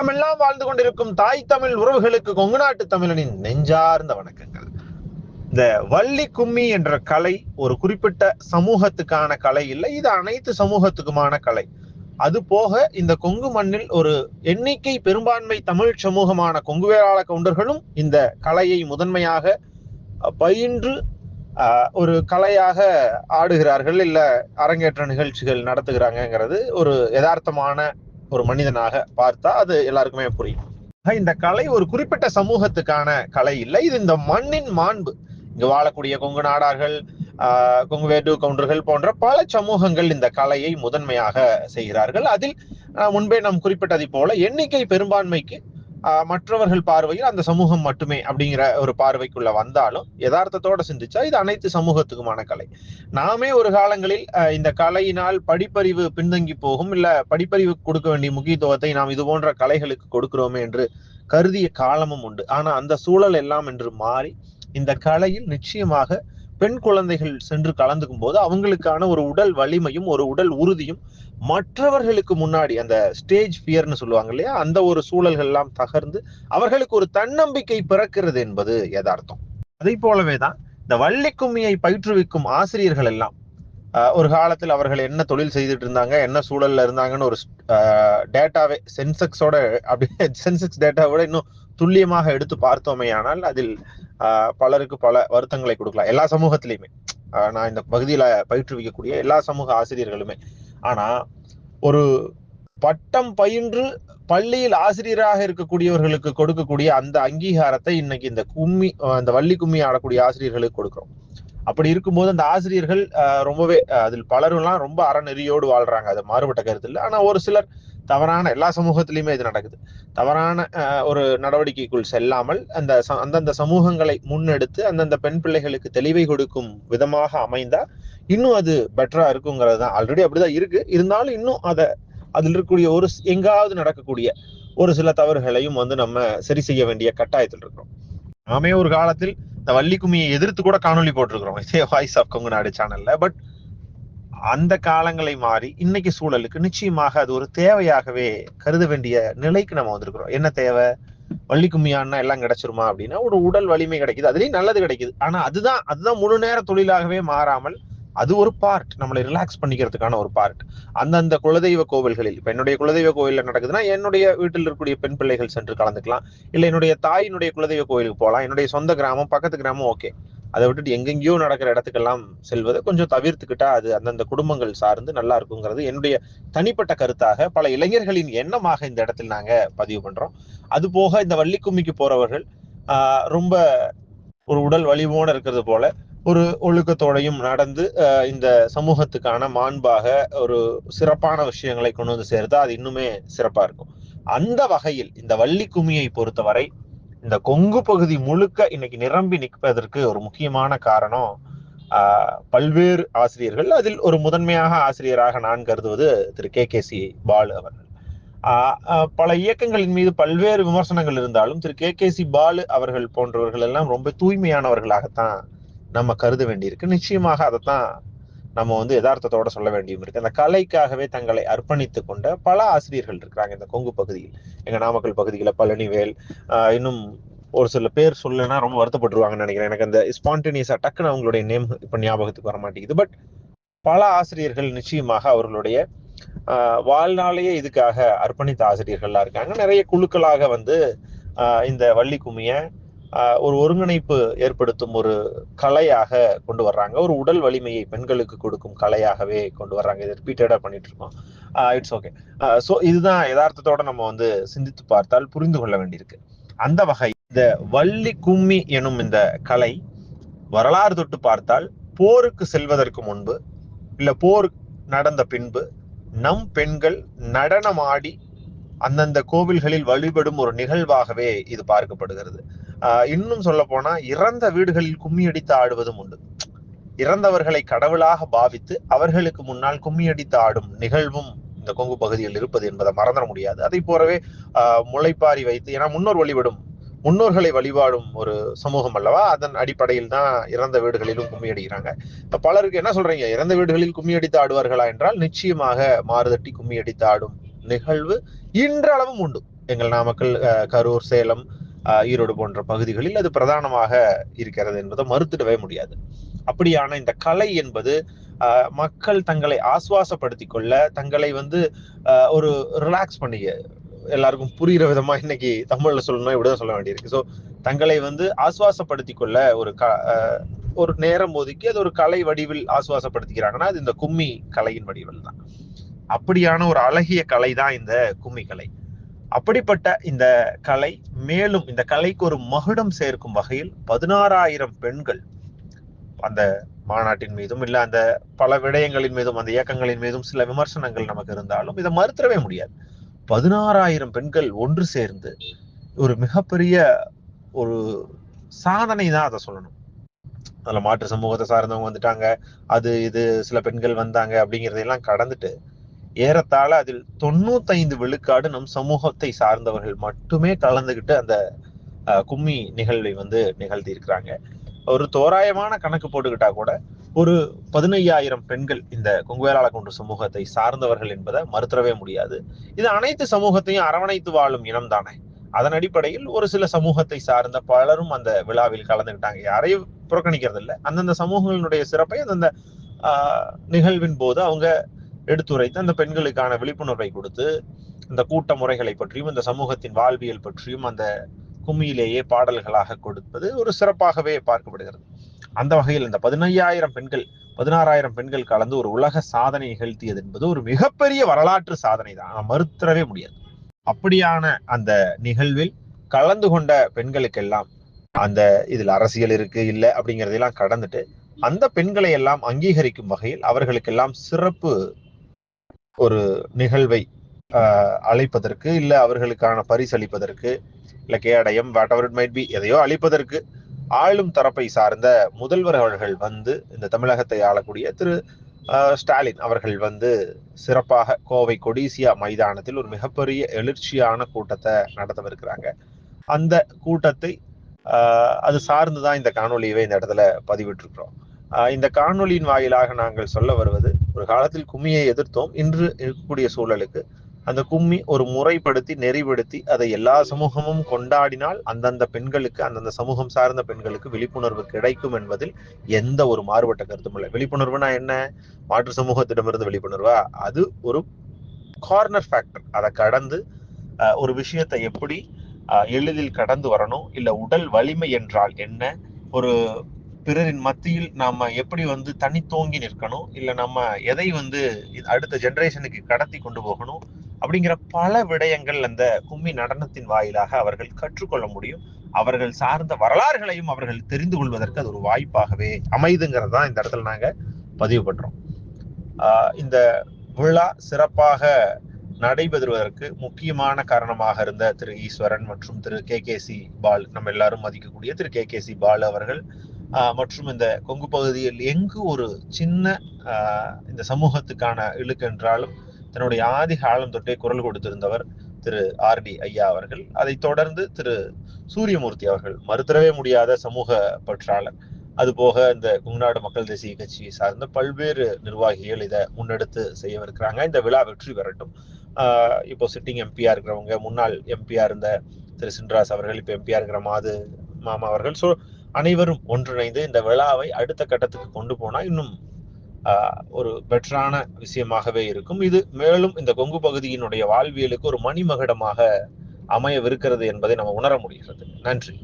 தமிழெல்லாம் வாழ்ந்து கொண்டிருக்கும் தாய் தமிழ் உறவுகளுக்கு கொங்கு நாட்டு தமிழனின் நெஞ்சார்ந்த வணக்கங்கள். இந்த வள்ளி கும்மி என்ற கலை ஒரு குறிப்பிட்ட சமூகத்துக்கான கலை இல்லை இது அனைத்து சமூகத்துக்குமான கலை. அது போக இந்த கொங்கு மண்ணில் ஒரு எண்ணிக்கை பெரும்பான்மை தமிழ் சமூகமான கொங்கு வேளாள கவுண்டர்களும் இந்த கலையை முதன்மையாக பயின்று ஒரு கலையாக ஆடுகிறார்கள். இல்ல அரங்கேற்ற நிகழ்ச்சிகள் நடத்துகிறாங்கங்கிறது ஒரு யதார்த்தமான ஒரு மனிதனாக பார்த்தா அது எல்லாருக்குமே புரியும். இந்த கலை ஒரு குறிப்பிட்ட சமூகத்துக்கான கலை இல்லை. இது இந்த மண்ணின் மாண்பு. இங்கு வாழக்கூடிய கொங்கு நாடார்கள் ஆஹ், கவுண்டர்கள் போன்ற பல சமூகங்கள் இந்த கலையை முதன்மையாக செய்கிறார்கள். அதில் ஆஹ், முன்பே நாம் குறிப்பிட்டதை போல எண்ணிக்கை பெரும்பான்மைக்கு மற்றவர்கள் பார்வையில் அந்த சமூகம் மட்டுமே அப்படிங்கிற ஒரு பார்வைக்குள்ள வந்தாலும் யதார்த்தத்தோட சிந்திச்சா இது அனைத்து சமூகத்துக்குமான கலை. நாமே ஒரு காலங்களில் இந்த கலையினால் படிப்பறிவு பின்தங்கி போகும் இல்ல படிப்பறிவு கொடுக்க வேண்டிய முக்கியத்துவத்தை நாம் இது போன்ற கலைகளுக்கு கொடுக்கிறோமே என்று கருதிய காலமும் உண்டு. ஆனா அந்த சூழல் எல்லாம் என்று மாறி இந்த கலையில் நிச்சயமாக பெண் குழந்தைகள் சென்று கலந்துக்கும் போது அவங்களுக்கான ஒரு உடல் வலிமையும் ஒரு உடல் உறுதியும் மற்றவர்களுக்கு முன்னாடி அந்த ஸ்டேஜ் ஃபியர்னு சொல்லுவாங்க இல்லையா? அந்த ஒரு சூழல்கள் எல்லாம் தகர்ந்து அவர்களுக்கு ஒரு தன்னம்பிக்கை பிறக்கிறது என்பது யதார்த்தம். அதை போலவே தான் இந்த வள்ளி கும்மியை பயிற்றுவிக்கும் ஆசிரியர்கள் எல்லாம் ஒரு காலத்தில் அவர்கள் என்ன தொழில் செய்துட்டு இருந்தாங்க என்ன சூழல்ல இருந்தாங்கன்னு ஒரு டேட்டாவே சென்செக்ஸோட அப்படியே சென்செக்ஸ் டேட்டாவோட இன்னும் துல்லியமாக எடுத்து பார்த்தோமேயானால் அதில் பலருக்கு பல வருத்தங்களை கொடுக்கலாம். எல்லா சமூகத்திலையுமே. ஆஹ், நான் இந்த பகுதியில பயிற்றுவிக்கக்கூடிய எல்லா சமூக ஆசிரியர்களுமே. ஆனா ஒரு பட்டம் பயின்று பள்ளியில் ஆசிரியராக இருக்கக்கூடியவர்களுக்கு கொடுக்கக்கூடிய அந்த அங்கீகாரத்தை இன்னைக்கு இந்த கும்மி அந்த வள்ளி கும்மி ஆடக்கூடிய ஆசிரியர்களுக்கு கொடுக்கிறோம். அப்படி இருக்கும்போது அந்த ஆசிரியர்கள் ரொம்பவே அதில் பலரும்லாம் ரொம்ப அறநெறியோடு வாழ்றாங்க. அது மாறுபட்ட கருத்து இல்லை ஆனா ஒரு சிலர் தவறான எல்லா சமூகத்திலையுமே இது நடக்குது. தவறான ஆஹ், ஒரு நடவடிக்கைக்குள் செல்லாமல் அந்த ச- அந்தந்த சமூகங்களை முன்னெடுத்து அந்தந்த பெண் பிள்ளைகளுக்கு தெளிவை கொடுக்கும் விதமாக அமைந்தா இன்னும் அது பெட்டரா இருக்குங்கிறது தான். ஆல்ரெடி அப்படிதான் இருக்கு. இருந்தாலும் இன்னும் அதை அதில் இருக்கக்கூடிய ஒரு எங்காவது நடக்கக்கூடிய ஒரு சில தவறுகளையும் வந்து நம்ம சரி செய்ய வேண்டிய கட்டாயத்தில் இருக்கிறோம். நாமே ஒரு காலத்தில் இந்த வள்ளி கும்மியை எதிர்த்து கூட காணொளி போட்டிருக்கிறோம். இதே வாய்ஸ் ஆஃப் கொங்கு நாடு சேனல்ல பட் அந்த காலங்களை மாறி இன்னைக்கு சூழலுக்கு நிச்சயமாக அது ஒரு தேவையாகவே கருத வேண்டிய நிலைக்கு நம்ம வந்திருக்கிறோம். என்ன தேவை? வள்ளி கும்மியான்னா எல்லாம் கிடைச்சிருமா அப்படின்னா ஒரு உடல் வலிமை கிடைக்குது. அதுலயும் நல்லது கிடைக்குது. ஆனா அதுதான் அதுதான் முழு நேர தொழிலாகவே மாறாமல் அது ஒரு பார்ட் நம்மளை ரிலாக்ஸ் பண்ணிக்கிறதுக்கான ஒரு பார்ட் அந்தந்த குலதெய்வ கோவில்களில் இப்போ என்னுடைய குலதெய்வ கோவிலில் நடக்குதுன்னா என்னுடைய வீட்டில் இருக்கக்கூடிய பெண் பிள்ளைகள் சென்று கலந்துக்கலாம். இல்லை என்னுடைய தாயினுடைய குலதெய்வ கோவிலுக்கு போகலாம். என்னுடைய சொந்த கிராமம் பக்கத்து கிராமம் ஓகே அதை விட்டுட்டு எங்கெங்கேயோ நடக்கிற இடத்துக்கெல்லாம் செல்வதை கொஞ்சம் தவிர்த்துக்கிட்டா அது அந்தந்த குடும்பங்கள் சார்ந்து நல்லா இருக்குங்கிறது என்னுடைய தனிப்பட்ட கருத்தாக. பல இளைஞர்களின் எண்ணமாக இந்த இடத்தில் நாங்க பதிவு பண்றோம். அது போக இந்த வள்ளிக்கும்மிக்கு போறவர்கள் ரொம்ப ஒரு உடல் வலிவோடு இருக்கிறது போல ஒரு ஒழுக்கத்தோடையும் நடந்து இந்த சமூகத்துக்கான மாண்பாக ஒரு சிறப்பான விஷயங்களை கொண்டு வந்து சேர்த்தா அது இன்னுமே சிறப்பா இருக்கும். அந்த வகையில் இந்த வள்ளி கும்மியை பொறுத்தவரை இந்த கொங்கு பகுதி முழுக்க இன்னைக்கு நிரம்பி நிற்பதற்கு ஒரு முக்கியமான காரணம் பல்வேறு ஆசிரியர்கள். அதில் ஒரு முதன்மையாக ஆசிரியராக நான் கருதுவது திரு. கே. கே. சி. பாலு அவர்கள். பல இயக்கங்களின் மீது பல்வேறு விமர்சனங்கள் இருந்தாலும் திரு. கே. கே. சி. பாலு அவர்கள் போன்றவர்கள் எல்லாம் ரொம்ப தூய்மையானவர்களாகத்தான் நம்ம கருத வேண்டியிருக்கு. நிச்சயமாக அதைத்தான் நம்ம வந்து யதார்த்தத்தோட சொல்ல வேண்டியும் இருக்கு. அந்த கலைக்காகவே தங்களை அர்ப்பணித்து கொண்ட பல ஆசிரியர்கள் இருக்கிறாங்க இந்த கொங்கு பகுதியில். எங்க நாமக்கல் பகுதியில பழனிவேல் இன்னும் ஒரு சில பேர் சொல்லனா ரொம்ப வருத்தப்பட்டுருவாங்கன்னு நினைக்கிறேன். எனக்கு அந்த ஸ்பான்டேனியஸா டக்குன்னு அவங்களுடைய நேம் இப்ப ஞாபகத்துக்கு வர மாட்டேங்குது. பட் பல ஆசிரியர்கள் நிச்சயமாக அவர்களுடைய வாழ்நாளையே இதுக்காக அர்ப்பணித்த ஆசிரியர்கள்லாம் இருக்காங்க. நிறைய குழுக்களாக வந்து இந்த வள்ளி கும்மிய ஒரு ஒருங்கிணைப்பு ஏற்படுத்தும் ஒரு கலையாக கொண்டு வர்றாங்க. ஒரு உடல் வலிமையை பெண்களுக்கு கொடுக்கும் கலையாகவே கொண்டு வர்றாங்க. இதை ரிப்பீட்டடா பண்ணிட்டு இருக்கோம். இட்ஸ் ஓகே ஸோ இதுதான் யதார்த்தத்தோட நம்ம வந்து சிந்தித்து பார்த்தால் புரிந்து கொள்ள வேண்டியிருக்கு. அந்த வகை இந்த வள்ளி கும்மி எனும் இந்த கலை வரலாறு தொட்டு பார்த்தால் போருக்கு செல்வதற்கு முன்பு இல்ல போர் நடந்த பின்பு நம் பெண்கள் நடனமாடி அந்தந்த கோவில்களில் வழிபடும் ஒரு நிகழ்வாகவே இது பார்க்கப்படுகிறது. இன்னும் சொல்ல போனா இறந்த வீடுகளில் கும்மி அடித்து ஆடுவதும் உண்டு. இறந்தவர்களை கடவுளாக பாவித்து அவர்களுக்கு முன்னால் கும்மியடித்து ஆடும் நிகழ்வும் இந்த கொங்கு பகுதியில் இருப்பது என்பதை மறந்துட முடியாது. அதை போலவே ஆஹ் முளைப்பாரி வைத்து ஏன்னா முன்னோர் வழிபடும் முன்னோர்களை வழிபாடும் ஒரு சமூகம் அல்லவா? அதன் அடிப்படையில் தான் இறந்த வீடுகளிலும் கும்மி அடிக்கிறாங்க இப்ப பலருக்கு என்ன சொல்றீங்க? இறந்த வீடுகளில் கும்மி அடித்து ஆடுவார்களா என்றால் நிச்சயமாக மாறுதட்டி கும்மி அடித்து ஆடும் நிகழ்வு இன்றளவும் உண்டு. எங்கள் நாமக்கல் கரூர் சேலம் ஈரோடு போன்ற பகுதிகளில் அது பிரதானமாக இருக்கிறது என்பதை மறுத்துடவே முடியாது. அப்படியான இந்த கலை என்பது மக்கள் தங்களை ஆசுவாசப்படுத்தி கொள்ள தங்களை வந்து ஒரு ரிலாக்ஸ் பண்ணிக்க எல்லாருக்கும் புரிகிற விதமா இன்னைக்கு தமிழ்ல சொல்லணும் இப்படிதான் சொல்ல வேண்டியிருக்கு. ஸோ தங்களை வந்து ஆசுவாசப்படுத்தி கொள்ள ஒரு க ஒரு நேரம் ஒதுக்கி அது ஒரு கலை வடிவில் ஆசுவாசப்படுத்திக்கிறாங்கன்னா அது இந்த கும்மி கலையின் வடிவில் தான் அப்படியான ஒரு அழகிய கலை தான் இந்த கும்மி கலை. அப்படிப்பட்ட இந்த கலை மேலும் இந்த கலைக்கு ஒரு மகுடம் சேர்க்கும் வகையில் பதினாறாயிரம் பெண்கள் அந்த மாநாட்டின் மீதும் இல்ல அந்த பல விடயங்களின் மீதும் அந்த இயக்கங்களின் மீதும் சில விமர்சனங்கள் நமக்கு இருந்தாலும் இதை மறுத்துடவே முடியாது. பதினாறாயிரம் பெண்கள் ஒன்று சேர்ந்து ஒரு மிகப்பெரிய ஒரு சாதனை தான் அதை சொல்லணும். அதுல மாற்று சமூகத்தை சார்ந்தவங்க வந்துட்டாங்க அது இது சில பெண்கள் வந்தாங்க அப்படிங்கிறதையெல்லாம் கடந்துட்டு ஏறத்தாழ அதில் தொண்ணூத்தைந்து விழுக்காடு நம் சமூகத்தை சார்ந்தவர்கள் மட்டுமே கலந்துகிட்டு அந்த கும்மி நிகழ்வை வந்து நிகழ்த்தி இருக்கிறாங்க ஒரு தோராயமான கணக்கு போட்டுக்கிட்டா கூட ஒரு பதினையாயிரம் பெண்கள் இந்த கொங்குவேலாள கொண்டு சமூகத்தை சார்ந்தவர்கள் என்பதை மறுத்தரவே முடியாது. இது அனைத்து சமூகத்தையும் அரவணைத்து வாழும் இனம் தானே அதன் அடிப்படையில் ஒரு சில சமூகத்தை சார்ந்த பலரும் அந்த விழாவில் கலந்துக்கிட்டாங்க யாரையும் புறக்கணிக்கிறது இல்லை அந்தந்த சமூகங்களினுடைய சிறப்பை அந்தந்த நிகழ்வின் போது அவங்க எடுத்துரைத்து அந்த பெண்களுக்கான விழிப்புணர்வை கொடுத்து இந்த கூட்ட முறைகளை பற்றியும் இந்த சமூகத்தின் வாழ்வியல் பற்றியும் அந்த கும்மியிலேயே பாடல்களாக கொடுப்பது ஒரு சிறப்பாகவே பார்க்கப்படுகிறது. அந்த வகையில் இந்த பதினையாயிரம் பெண்கள் பதினாறாயிரம் பெண்கள் கலந்து ஒரு உலக சாதனை நிகழ்த்தியது என்பது ஒரு மிகப்பெரிய வரலாற்று சாதனை தான். மறுத்தரவே முடியாது. அப்படியான அந்த நிகழ்வில் கலந்து கொண்ட பெண்களுக்கெல்லாம் அந்த இதுல அரசியல் இருக்கு இல்ல அப்படிங்கிறதெல்லாம் கடந்துட்டு அந்த பெண்களை எல்லாம் அங்கீகரிக்கும் வகையில் அவர்களுக்கெல்லாம் சிறப்பு ஒரு நிகழ்வை அழைப்பதற்கு இல்ல அவர்களுக்கான பரிசளிப்பதற்கு இல்ல கேடயம் whatever it might be எதையோ அளிப்பதற்கு ஆளும் தரப்பை சார்ந்த முதல்வர் அவர்கள் வந்து இந்த தமிழகத்தை ஆளக்கூடிய திரு ஸ்டாலின் அவர்கள் வந்து சிறப்பாக கோவை கொடிசியா மைதானத்தில் ஒரு மிகப்பெரிய எழுச்சியான கூட்டத்தை நடத்தவிருக்கிறாங்க. அந்த கூட்டத்தை அது சார்ந்துதான் இந்த காணொலியவே இந்த இடத்துல பதிவிட்டிருக்கிறோம். இந்த காணொலியின் வாயிலாக நாங்கள் சொல்ல வருவது ஒரு காலத்தில் கும்மியை எதிர்த்தோம். இன்று இருக்கக்கூடிய சூழலுக்கு அந்த கும்மி ஒரு முறைப்படுத்தி நெறிப்படுத்தி அதை எல்லா சமூகமும் கொண்டாடினால் அந்தந்த பெண்களுக்கு அந்தந்த சமூகம் சார்ந்த பெண்களுக்கு விழிப்புணர்வு கிடைக்கும் என்பதில் எந்த ஒரு மாறுபட்ட கருத்தும் இல்லை. விழிப்புணர்வுனா என்ன? மாற்று சமூகத்திடமிருந்து விழிப்புணர்வா? அது ஒரு கார்னர் ஃபேக்டர் அதை கடந்து ஒரு விஷயத்தை எப்படி எளிதில் கடந்து வரணும்? இல்லை உடல் வலிமை என்றால் என்ன? ஒரு பிறரின் மத்தியில் நாம எப்படி வந்து தனித்தோங்கி நிற்கணும்? இல்ல நம்ம எதை வந்து அடுத்த ஜெனரேஷனுக்கு கடத்தி கொண்டு போகணும்? அப்படிங்கிற பல விடயங்கள் அந்த கும்மி நடனத்தின் வாயிலாக அவர்கள் கற்றுக்கொள்ள முடியும். அவர்கள் சார்ந்த வரலாறுகளையும் அவர்கள் தெரிந்து கொள்வதற்கு அது ஒரு வாய்ப்பாகவே அமைதுங்கிறது தான் இந்த இடத்துல நாங்க பதிவு பண்றோம். ஆஹ் இந்த விழா சிறப்பாக நடைபெறுவதற்கு முக்கியமான காரணமாக இருந்த திரு ஈஸ்வரன் மற்றும் திரு கே கே சி பால் நம்ம எல்லாரும் மதிக்கக்கூடிய திரு கே கே சி பால் அவர்கள் மற்றும் இந்த கொங்கு பகுதியில் எங்கு ஒரு சின்ன இந்த சமூகத்துக்கான இழுக்கு என்றாலும் தன்னுடைய ஆதி காலம் தொட்டே குரல் கொடுத்திருந்தவர் திரு ஆர் டி ஐயா அவர்கள். அதை தொடர்ந்து திரு சூரியமூர்த்தி அவர்கள் மறுத்தரவே முடியாத சமூக பற்றாளர். அது போக இந்த குங்நாடு மக்கள் தேசிய கட்சியை சார்ந்த பல்வேறு நிர்வாகிகள் இதை முன்னெடுத்து செய்யவிருக்கிறாங்க. இந்த விழா வெற்றி பெறட்டும். இப்போ சிட்டிங் எம்பியா இருக்கிறவங்க முன்னாள் எம்பியா இருந்த திரு சின்ராஸ் அவர்கள் இப்போ எம்பியா இருக்கிற மாது மாமா அவர்கள். ஸோ அனைவரும் ஒன்றிணைந்து இந்த விழாவை அடுத்த கட்டத்துக்கு கொண்டு போனா இன்னும் ஒரு பெட்டரான விஷயமாகவே இருக்கும். இது மேலும் இந்த கொங்கு பகுதியினுடைய வாழ்வியலுக்கு ஒரு மணிமகடமாக அமையவிருக்கிறது என்பதை நம்ம உணர முடிகிறது. நன்றி.